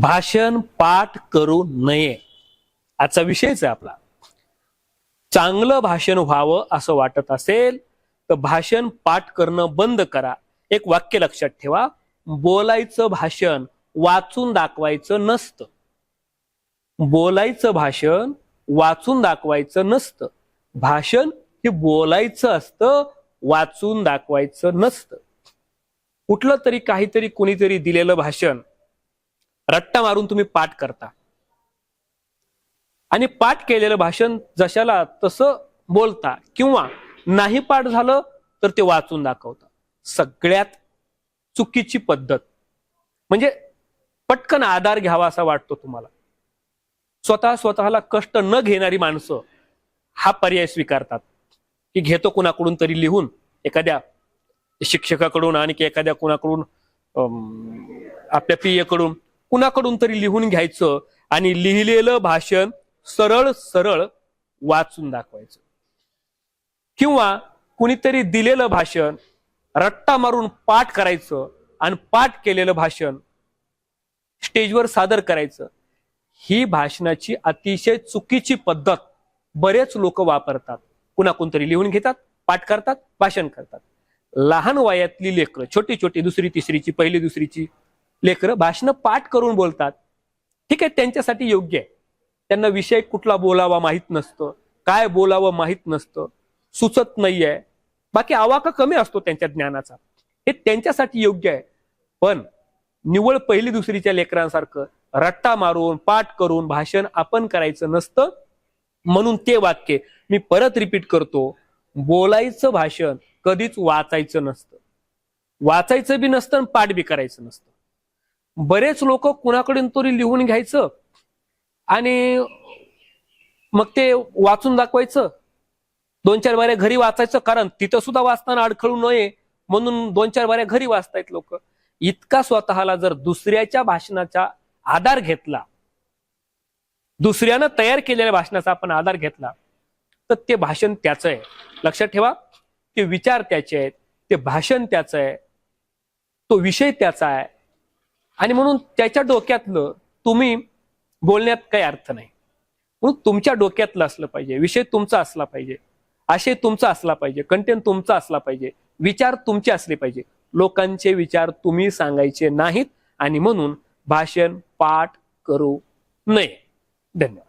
भाषण पाठ करू नये. आजचा विषयच आहे आपला. चांगलं भाषण व्हावं असं वाटत असेल तर भाषण पाठ करणं बंद करा. एक वाक्य लक्षात ठेवा. बोलायचं भाषण वाचून दाखवायचं नसतं. बोलायचं भाषण वाचून दाखवायचं नसतं. भाषण हे बोलायचं असतं वाचून दाखवायचं नसतं. कुठलं तरी काहीतरी कुणीतरी दिलेलं भाषण रट्टा मारून तुम्ही पाठ करता. आणि पाठ केलेलं भाषण जशाला तसं बोलता किंवा नाही पाठ झालं तर ते वाचून दाखवता. सगळ्यात चुकीची पद्धत. म्हणजे पटकन आधार घ्यावा असा वाटतो तुम्हाला. स्वतः स्वतःला कष्ट न घेणारी माणसं हा पर्याय स्वीकारतात. की घेतो कुणाकडून तरी लिहून एखाद्या शिक्षकाकडून आणि एखाद्या कुणाकडून आपल्या पियकडून कुणाकडून तरी लिहून घ्यायचं आणि लिहिलेलं भाषण सरळ सरळ वाचून दाखवायचं. किंवा कुणीतरी दिलेलं भाषण रट्टा मारून पाठ करायचं आणि पाठ केलेलं भाषण स्टेजवर सादर करायचं. ही भाषणाची अतिशय चुकीची पद्धत बरेच लोक वापरतात. कुणाकून तरी लिहून घेतात पाठ करतात भाषण करतात. लहान वयातली लेकरं छोटी छोटी दुसरी तिसरीची पहिली दुसरीची लेकरं भाषणं पाठ करून बोलतात. ठीक आहे त्यांच्यासाठी योग्य आहे. त्यांना विषय कुठला बोलावा माहीत नसतं. काय बोलावं माहीत नसतं. सुचत नाहीये. बाकी आवाका कमी असतो त्यांच्या ज्ञानाचा. हे त्यांच्यासाठी योग्य आहे. पण निवळ पहिली दुसरीच्या लेकरांसारखं रट्टा मारून पाठ करून भाषण आपण करायचं नसतं. म्हणून ते वाक्य मी परत रिपीट करतो. बोलायचं भाषण कधीच वाचायचं नसतं. वाचायचं बी नसतं आणि पाठ बी करायचं नसतं. बरेच लोक कुणाकडून तरी लिहून घ्यायचं आणि मग ते वाचून दाखवायचं. दोन चार बाऱ्या घरी वाचायचं कारण तिथं सुद्धा वाचताना अडखळू नये म्हणून दोन चार बाऱ्या घरी वाचतायत लोक. इतका स्वतःला जर दुसऱ्याच्या भाषणाचा आधार घेतला दुसऱ्यानं तयार केलेल्या भाषणाचा आपण आधार घेतला तर ते भाषण त्याचं आहे. लक्षात ठेवा ते विचार त्याचे आहेत ते भाषण त्याचं आहे तो विषय त्याचा आहे. आणि म्हणून त्याच्या डोक्यातलं तुम्ही बोलण्यात काही अर्थ नाही. म्हणून तुमच्या डोक्यातलं असलं पाहिजे विषय तुमचा असला पाहिजे आशय तुमचा असला पाहिजे कंटेंट तुमचा असला पाहिजे विचार तुमचे असले पाहिजे. लोकांचे विचार तुम्ही सांगायचे नाहीत आणि म्हणून भाषण पाठ करू नये. धन्यवाद.